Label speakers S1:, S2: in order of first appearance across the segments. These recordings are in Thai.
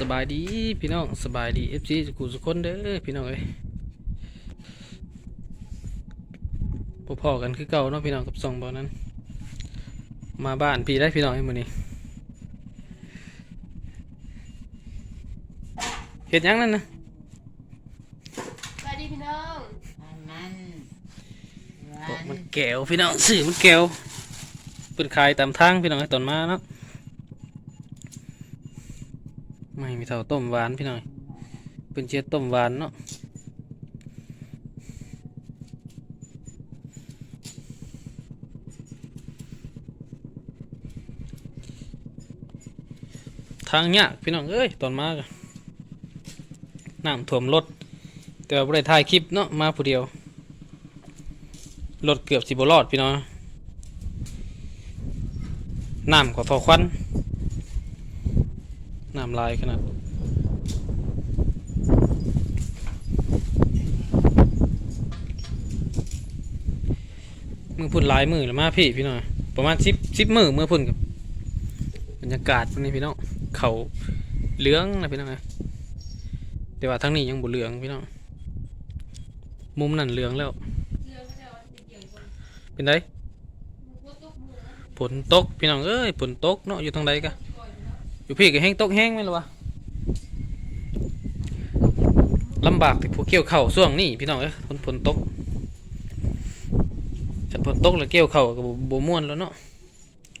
S1: สบายดีพี่น้องสบายดีเอฟซีสุขุสุขคนเด้อพี่น้องเอ้ยพอพอๆกันคือเก่าเนาะพี่น้องกับสองบอนั้น มาบ้านพี่ได้พี่น้องไอ้มื้อนี้เฮ็ดหยังนั่นนะ
S2: สวัสดีพี่น้อง
S3: อันนั้นหวา
S1: บอก
S3: น
S1: มันแก้วพี่น้องสื่อมันแก้วเปิดขายตามทางพี่น้องไอ้ตอนมาเนาะ ไม่มีเท่าต้มหวานพี่น้องเป็นเชียต้มหวานเนาะทางเนี้ยพี่น้องเอ้ยตอนมากน้ำท่วมรถแต่ว่าได้ถ่ายคลิปเนาะมาผู้เดียวรถเกือบสิบรอดพี่น้องน้ำกว่าทอควัน น้ำลายขนาดมือพุ่นลายมือแล้วมาพี่พี่น้องประมาณสิบสิบมือเมื่อพุ่นกับบรรยากาศนี้พี่น้องเขาเหลืองนะพี่น้องนะแต่ว่าทั้งนี้ยังบ่เหลืองพี่น้องมุมนั่นเหลืองแล้ว เป็นไดฝนตกพี่น้องเอ้ยฝนตกเนาะอยู่ทางใดกะ อยู่พี่ก็แห้งตกแห้งไหมล่ะวะลำบากที่พวกเกี่ยวเข่าช่วงนี้พี่น้องเอ้ยฝนฝนตกถ้าฝนตกแล้วเกี่ยวเข่าก็บ่บ่ม่วนแล้วเนาะ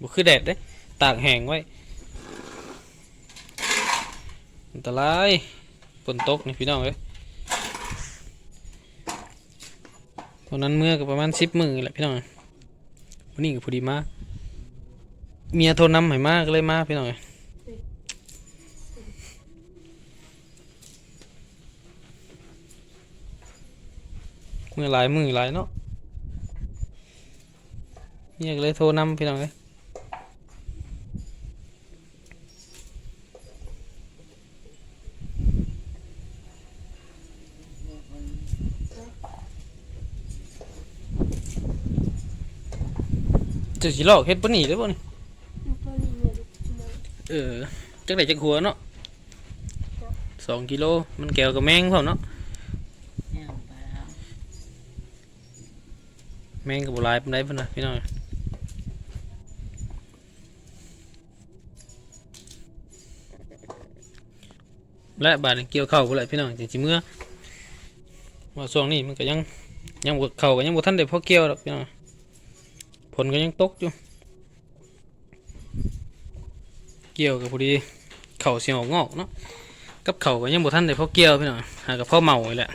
S1: บ่คือแดดเด้ตากแห้งไว้อันตรายฝนตกนี่พี่น้องเอ้ยตอนนั้นเมื่อก็ประมาณสิบมือแหละพี่น้องวันนี้ก็พอดีมาเมียโทรนำให้มากเลยมาพี่น้องเอ้ย มือหลายมือหลายเนาะเียกเลยโทรนำพี่น้องเอ้ยจะสิลอกเฮ็ดปนี่ได้บ่นี่เออจักได้จักหัวเนาะสองกิโลมันแก้วกับแมงพร้อมเนาะ
S3: เนี่ยไปแล้ว
S1: แมงกับบ่หลายปานใดพุ่นน่ะพี่น้องและบาดนี้เกี่ยวเข้าวพุ่นแหละพี่น้องจังสิเมื่อว่าช่วงนี้มันก็ยังยังบ่เข้าก็ยังบ่ทันได้พอเกี่ยวดอกพี่น้องผลก็ยังตกอยู่เกี่ยวกับพอดีเข่าเสียงออกงอกเนาะกับเข่าก็ยังบ่ทันได้พอเกี่ยวพี่น้องหากับพ่อเมานี่แหละ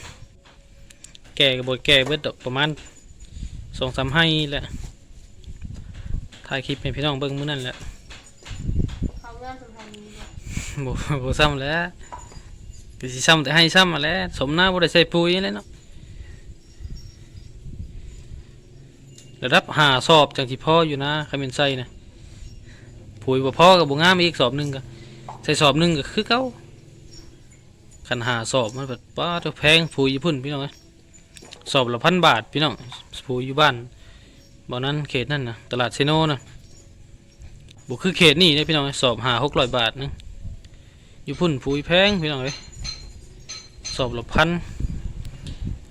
S1: แก่กับบแก่เบิดดอกประมาณ สองสามให้แหละถ่ายคลิปให้พี่น้องเบิ่งมื้อนั้นแหละ
S2: เขางานสำคัญนี้
S1: บ่บ่ซ้ำแหล้วก็สิซ้ำแต่ให้ซ้ำมาแหล้วสมหน้าบ่ได้ใส่ปุ๋ยเลยเนาะระดับหาสอบจังสิพออยู่นะคาเมนใส่นะปุ๋ยบ่พอกับบ่งามอีกสอบหนึงก็ใส่สอบหนึงก็คือเก่าคันหาสอบมันแบบป้าตัวแพงปุ๋ยญี่ปุ่นพี่น้องเอ้ย สอบละพันบาทพี่น้องปุ๋ยอยู่บ้านบ่นั้นเขตนั่นนะตลาดเซโนนะบ่คือเขตนี่เด้พี่น้องสอบหา600บาทนึงอยู่พุ่นปุ๋ยแพงพี่น้องเลยสอบละพัน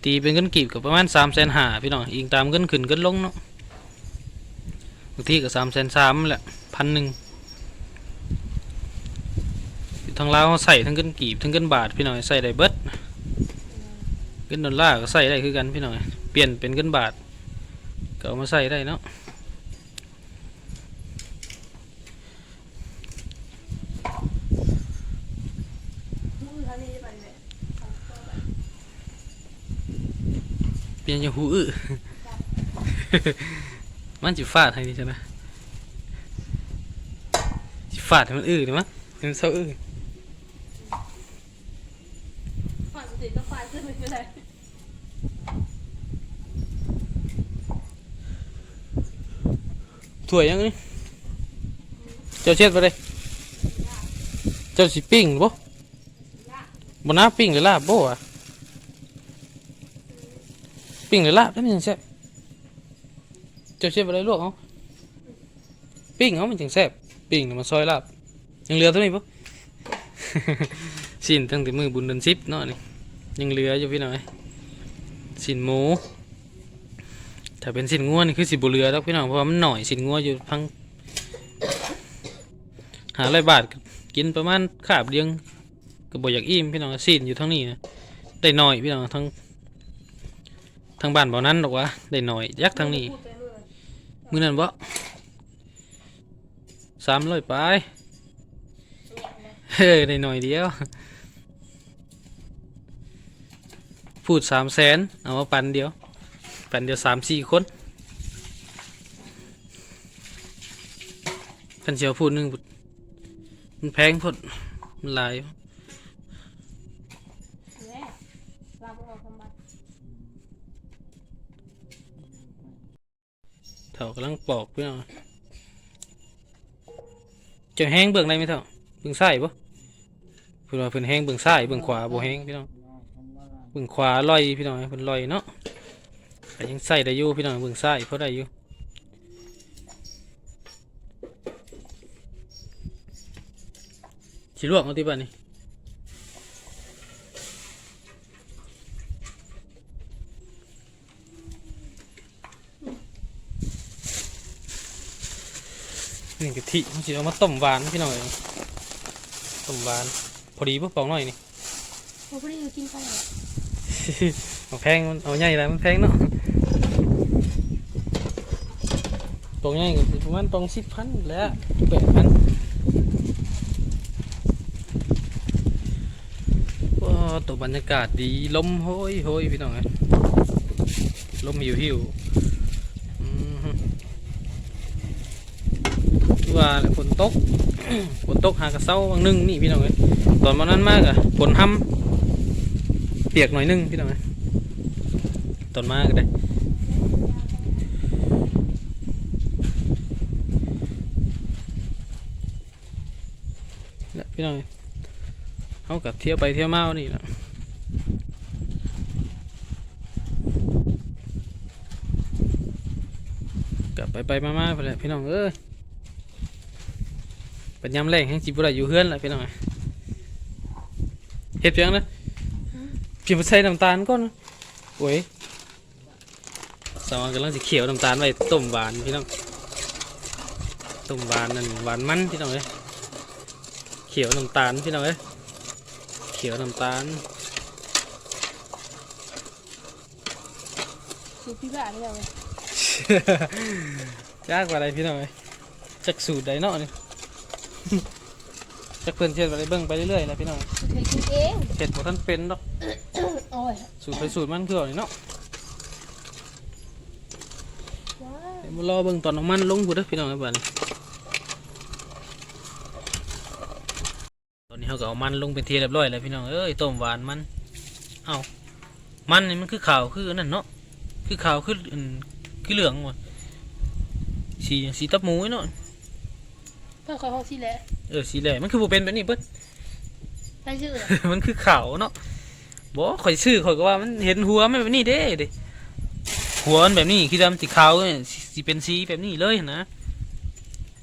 S1: ตีเป็นเงินกีบกับประมาณสามแสนหาพี่น้องอิงตามเงินขึ้นเงินลงเนาะบางทีก็สามแสนสามแหละพันหนึ่งอยู่ทางลาวเขาใส่ทั้งเงินกีบทั้งเงินบาทพี่น้องใส่ได้เบิด เงินดอลลาร์ก็ใส่ได้คือกันพี่น้องเปลี่ยนเป็นเงินบาทก็เอามาใส่ได้เนาะ
S2: มือเป
S1: ลี่ยนจากหูอื้อมันจิฟาดให้ดิฉันนะจิฟาดให้มันอื้อหรือมั้งมันเศร้าอื้อ
S2: ฝ่ายสติก็ฝ่ายขึ้นไปเลย
S1: ถั่วยยังนี่เจ้าเช็ดไปเลยเจ้าสิปิ้งบ่บน้าปิ้งหรือลาบบ่อะปิ้งหรือลาบได้มันจังแซ่บเจ้าเช็ดไปเลยลวกเอาปิ้งเอามันจังแซ่บปิ้งน่มันซอยลาบยังเหลือเท่านี้ปะสิ้นตั้งแต่มือบุญเดือนสิบเนาะนี่ยังเหลืออยู่พี่หน้อยสิ้นหมู ถ้าเป็นสินงัวนี่คือสิบุเรือแล้วพี่น้องเพราะว่ามันหน่อยสินงัวอยู่พังหาร้อยบาทกินประมาณขาบเดียงก็บ่อยากอิ่มพี่น้องสินอยู่ทั้งนี้นะได้หน่อยพี่น้องทั้งทั้งบ้านบ่นั้นหรอกวะได้หน่อยยักทั้งนี้
S2: พูดไปเมื่อ
S1: นั้นบ่สามร้อยไปเฮ้ยได้หน่อยเดียวพูดสามแสนเอามาปันเดียว ปันเดียวสามสี่คนกันเชียวพูดหนึงมันแพงพดมันหลายเถ่ากำลังปอกพี่น้อจะแห้งเบื้องใดไหมเถ่าเบื้องซ้ายปะเพิ่นว่าเพิ่นแห้งเบื้องซ้ายเบื้องขวาโบแห้งพี่น้องเบิ่งขวาลอยพี่น้องเพิ่นลอยเนาะ แต่ยังใส่ได้อยู่พี่น้องเบิ่งซ้ายเพราะได้อยู่สิลวกเอาที่บ้านนี่นี่กะทิมันสิเอามาต้มหวานพี่น้องเอ้ยต้มหวาน พอดีปุ๊บปองหน่อยนี่
S2: พอพอดีเรากินไปแล้ว
S1: เอาแพงมันเอาใหญ่แล้วมันแพงเนาะ ตรงใหญ่ก็สิประมาณตรงสิบพันแล้วแปดพันว้าตัวบรรยากาศดีลมโหยโหยพี่น้องไงลมหิวหิวอืมฮึคือว่าฝนตกฝนตกหากระเซ้าบางนึงนี่พี่น้องเอ้ยตอนวันนั้นมากอะฝนห้ำเปียกหน่อยนึงพี่น้องเอ้ยต้นมากเนี่ย พี่น้องเขากับเที่ยวไปเที่ยวมานี่แหละกลับไปไปมาๆไปเลยพี่น้องเอ้ยเป็นยำแรงแห้งจิบุไรอยู่เฮือนแหละพี่น้องเฮ็ดเพียงนะเพียงใส่น้ำตาลก่อนนะโอ้ยสองกำลังสิเขียวน้ำตาลไว้ต้มหวานพี่น้องต้มหวานนั่นหวานมันพี่น้องเอ้ย เขียวน้ำตาลพี่น้องเอ้ยเขียวน้ำตาล
S2: สูตรพี่บ้าไม่เอาเลย
S1: ยากกว่าอะไรพี่น้องเอ้ยจักสูตรใดเนาะนี่ จักเพื่อนเทียนไปเบิ่งไปเรื่อยๆนะพี่น้อง
S2: เคยกินเอง
S1: เห็ดบ่ท่านเป็นดอก
S2: โอ้ย
S1: สูตรไปสูตรมันคือเอานี่เนาะ
S2: ว้า
S1: เดี๋ยวมารอเบิ่งตอนน้ำมันลงพูดเด้อพี่น้องไอ้บ้านตอนนี้ เขาก็เอามันลงเป็นทีเรียบร้อยแล้วพี่น้องเอ้ยต้มหวานมันเอามันนี่มันคือขาวคืออันนั่นเนาะคือขาวคืออันคือเหลืองว่ะสีสีตับหมูเนาะ
S2: เพื่อคอยห้องที่แหละ
S1: เออสีแหล่มันคือบ่เป็นแบบนี้เบิด
S2: ใช่ชื่อเหรอ
S1: มันคือขาวเนาะบ่ข่อยซื้อข่อยก็ว่ามันเห็นหัวมันแบบนี้เด้เด้หัวมันแบบนี้คือดำสีขาวเนี่ยสิสิเป็นสีแบบนี้เลยนะ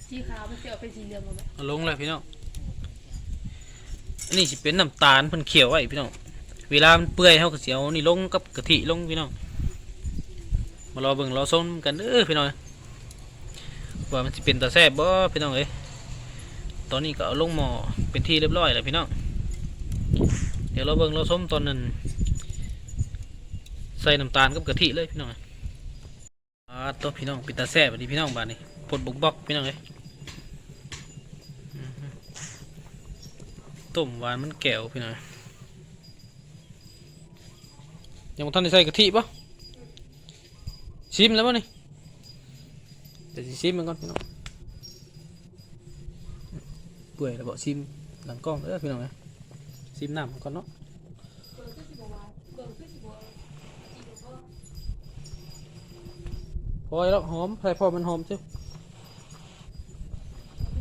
S2: สีขาวมันเปลี่ยนเป็นสีเหลืองหมดเลย
S1: เอาลงเลยพี่น้อง อันนี้สิเป็นน้ำตาลเพิ่นเขียวไว้พี่น้องเวลามันเปื่อยเฮาก็สิเอานี่ลงกับกะทิลงพี่น้องมารอเบิ่งรอส้มกันเด้อพี่น้องว่ามันสิเป็นตาแซ่บบ่พี่น้องเอ้ยตอนนี้ก็เอาลงหม้อเป็นที่เรียบร้อยแล้วพี่น้องเดี๋ยวเราเบิ่งเราส้มตอนนั้นใส่น้ำตาลกับกะทิเลยพี่น้องอ่าตัวพี่น้องเป็นตาแซ่บอันนี้พี่น้องบ้าดนี้ปลดบุกบอกพี่น้องเอ้ย ต้มหวานมันแก้วพี่น้อยยังบ่ทันได้ใส่กะทิปะชิมแล้วปะนี่เดี๋ยวสิชิมมันก่อนพี่น้องเปื่อยแล้วบอกชิมหลังกล้องเด้อพี่น้องนะชิมน้ำมันก่อนเนาะ
S2: เกินขึ้นสิบวาเกินขึ้นสิบวาอีกแล้วก็
S1: พอแล้วหอมใส่พอมันหอมจ้ะ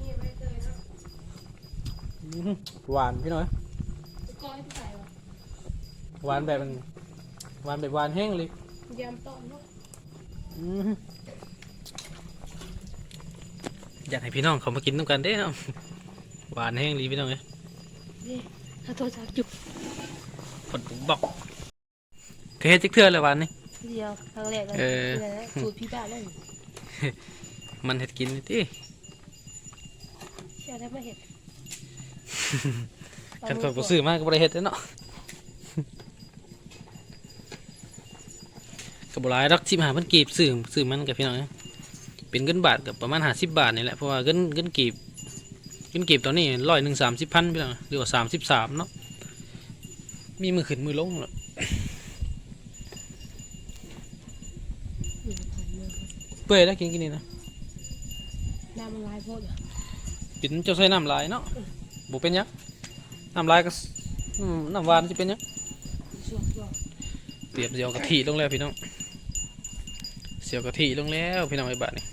S2: นี่ไม่เคยนะ
S1: อื้อ หือหวานพี่น้อย
S2: ก้อยที่ใส่วะ
S1: หวานแบบมันหวานแบบหวานแห้งเลย
S2: ยำต้มเนาะ
S1: อื้อหืออยากให้พี่น้องเขามากินน้ำกันเด้เนาะหวานแห้งดีพี่น้องเอ้ย
S2: นี่ถ้าโทรศัพท์จุก
S1: ผลบอกเคยเฮ็ดจักเทื่อแล้ววันนี้
S2: เดียวครั้งแรกเลย
S1: เออ
S2: นี่แหละสูตรพี่บ้านเลย
S1: มันเฮ็ดกินนี่ติ
S2: อยากได้มาเห็ด
S1: คันข่อยบ่ซื้อมาก็บ่ได้เฮ็ดเด้อเนาะก็บ่หลายดอก15,000กีบซื้อซื้อมันกับพี่น้องนะเป็นเงินบาทก็ประมาณ50บาทนี่แหละเพราะว่าเงินเงินกีบเงินกีบตอนนี้ร้อยหนึ่งสามสิบพันพี่น้องหรือว่า33เนาะมีมือขึ้นมือลงเนาะ
S2: อืมผ่านมือ
S1: เปื่อยแล้วกินกินนี่นะ
S2: น้ำมันลายโพดอยู่
S1: ปิ่นเจ้าใส่น้ำลายเนาะ บ่เป็นยังน้ำลายก็อืมน้ำหวานสิเป็นยังเตรียมเสียวกะทิลงแล้วพี่น้องเสียวกะทิลงแล้วพี่น้องไอ้บาทนี่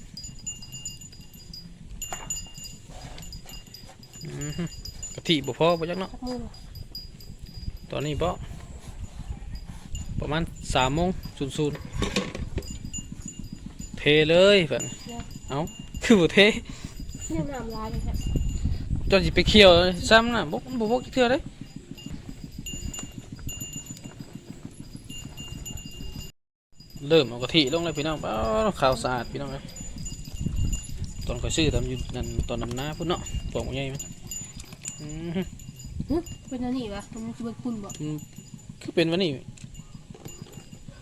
S1: อื้อหือกะทิบ่พอบ่จักเนาะ
S2: พักมือบ่
S1: ตอนนี้บ่ประมาณสามโมงศูนย์ศูนย์เทเลยแบบเอ้าคือบ่เท
S2: เนี่ยน้ำลายเลยครับ
S1: จนสิไปเคี่ยวซ้ำน่ะบ่บ่พกเทื่อเด้เริ่มเอากะทิลงแล้วพี่น้องเอ้าขาวสะอาดพี่น้องเอ้ยตอนข่อยซื้อตามอยู่นั่นตอนนำหน้าพุ่นเนาะปองใหญ่มันอื้อหือ
S2: หึเป็นอันนี้วะมันคือเป็นคุณบ่
S1: คือเป็นวันนี้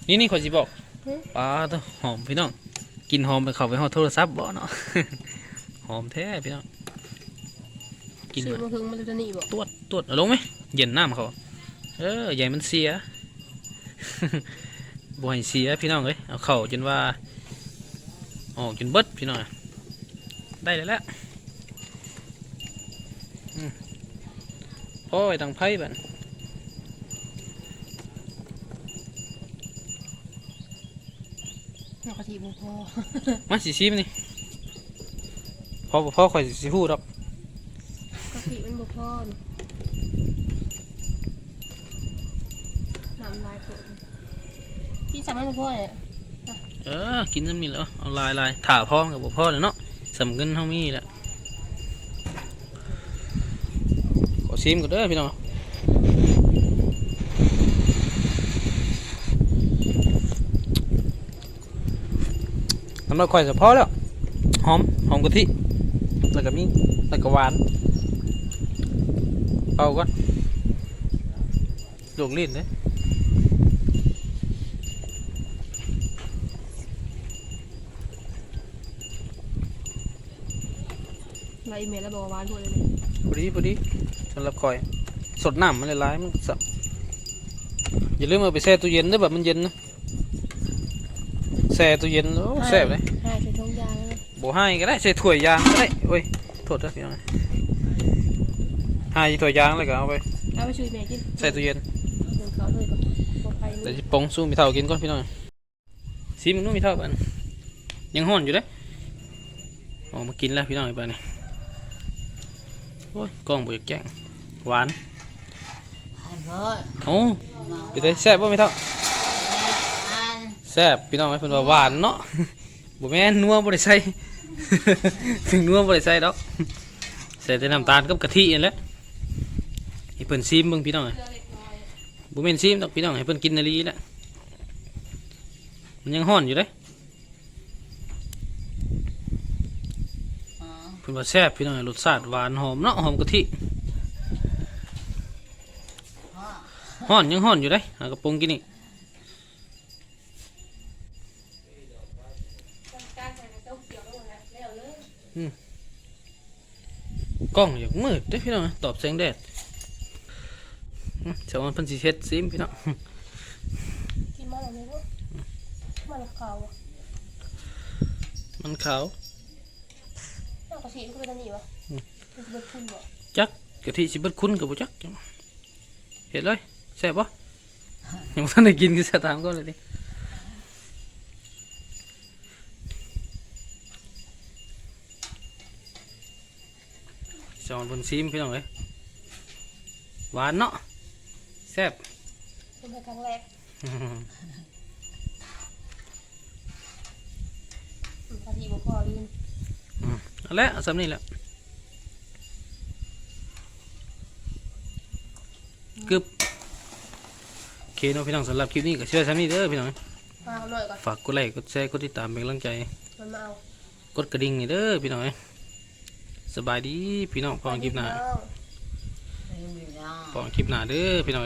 S1: นี่นี่ข่อยสิบอก
S2: เฮ้ย
S1: ปลาตัวหอมพี่น้องกินหอมไปเข้าไปหอดโทรศัพท์บ่เนาะหอมแท้พี่น้อง กิน
S2: ซื้อ
S1: มา
S2: มาถึงมันจะหนีบ่
S1: ตรวจตรวจเอาลงไหมเย็นน้ำเขาเออใหญ่มันเสียบ่ให้เสียพี่น้องเอ้ยเอาเข่าจนว่าออกจนเบิดพี่น้องอะได้แล้วแหละอืมพ่อไปทางไพ่บัน
S2: เอากะทิบ่พอ
S1: มาสิชิมนี่พ่อบ่พ่อข่อยสิฮู้ดอก
S2: ก นบ่พอนน้ำลายโพดพี่สั่งให้บ่พอเนี่ย
S1: เออ กินน้ำมีแล้วเอาลายลายถ่าพ่อกับบ่พ่อเลยเนาะสำเงินเฮามีแหละขอชิมก่อนเด้อพี่น้องน้ำมันข่อยก็พอแล้ว หอม หอมกะทิ แล้วก็มีแล้วก็หวาน เป่าก่อนลวกลิ้นเด้
S2: ลายเมลแล้วบอกว่าหวานโพดเลยเนี่ย
S1: พอดีพอดีสำหรับข่อย สดน้ำมันเลยร้ายมันสับอย่าลืมเอาไปแช่ตู้เย็นเด้อแบบมันเย็นนะแช่ตู้เย็นโอ้แซ่บเลย
S2: ให้ใส่ถุงยางเลย
S1: โบให้ก็ได้ใส่ถ้วยยางก็ได้โอ้ยโทษนะพี่น้อง ให้ถ้วยยางเลยก็เอาไป
S2: เอาไปช่วยแม่กิน
S1: ใส่ตู้เย็น
S2: หนึ่งเขาเลยบ่บ่ไป
S1: แต่
S2: นี่
S1: สิปองสู้มีเท่ากินก่อนพี่น้องซีมันนู้นมีเท่ากันยังห้อนอยู่เด้ออกมากินแล้วพี่น้องไอ้บ้านนี่โอ้ยกล้องบ่อยากแจ้งหวาน
S3: อันเบิด
S1: โอ้ไปได้แซ่บบ่มีเท่า
S3: อัน
S1: แซ่บพี่น้องไอ้เพิ่นว่าหวานเนาะบ่แม่นนัวบ่ได้ใส่ ถึงนัวบ่ได้ใส่ดอกใส่แต่น้ำตาลกับกะทินั่นแหละให้ เพิ่นซิมเบิ่งพี่น้องเอ้ยบ่แม่นซิมดอกพี่น้องให้เพิ่นกินนาลีแหละมันยังฮ้อนอยู่เด้
S3: อ๋อ
S1: เพิ่นว่าแซ่บพี่น้องเอ้ยรสชาติหวานหอมเนาะหอมกะทิ
S3: พ่อ
S1: ฮ้อนยังฮ้อนอยู่เด้หากระปรุงกินนี่
S2: การใส่เต้าเขียวแล้วนะแล้วเลย
S1: กล้องอยากมืดเด้พี่น้องเอ้ยตอบแสงแดด อื้อเจ้ามันเพิ่นสิเฮ็ดซิมพี่น้อง
S2: กินมาแล้วเนี่ยบ่มาแล้วขาวอะ
S1: มันขาว
S2: เอากะทิมันก็เป็นอันนี้วะมันจะเป็นคุณบ่
S1: จักกะทิสิเบิดคุณกับบ่จักจังเฮ็ดเลยแซ่บบ่ยังบ่ทันได้กินคือสะตามก่อนเลยดิสอนเพิ่นซิมพี่น้องเอ้ยหวานเนาะแซ่บ
S2: เป็นครั้งแรกอืมกะทิบ่พอลืม
S1: เอาละเอาสำนี่แหละกึบโอเคเนาะพี่น้องสำหรับคลิปนี้ก็เชื่อชั้นนี้เด้อพี่น้อง
S2: ฟังหน่อยก่อน
S1: ฝากกดไลค์กดแชร์กดติดตามเป็นกำลังใจ
S2: มันมาเอา
S1: กดกระดิ่งนี่เด้อพี่น้องสบายดีพี่น้องพอกันคลิปหน้า
S2: น้อง
S3: ไม่มีแล้ว
S1: พอกันคลิปหน้าเด้อพี่น้อง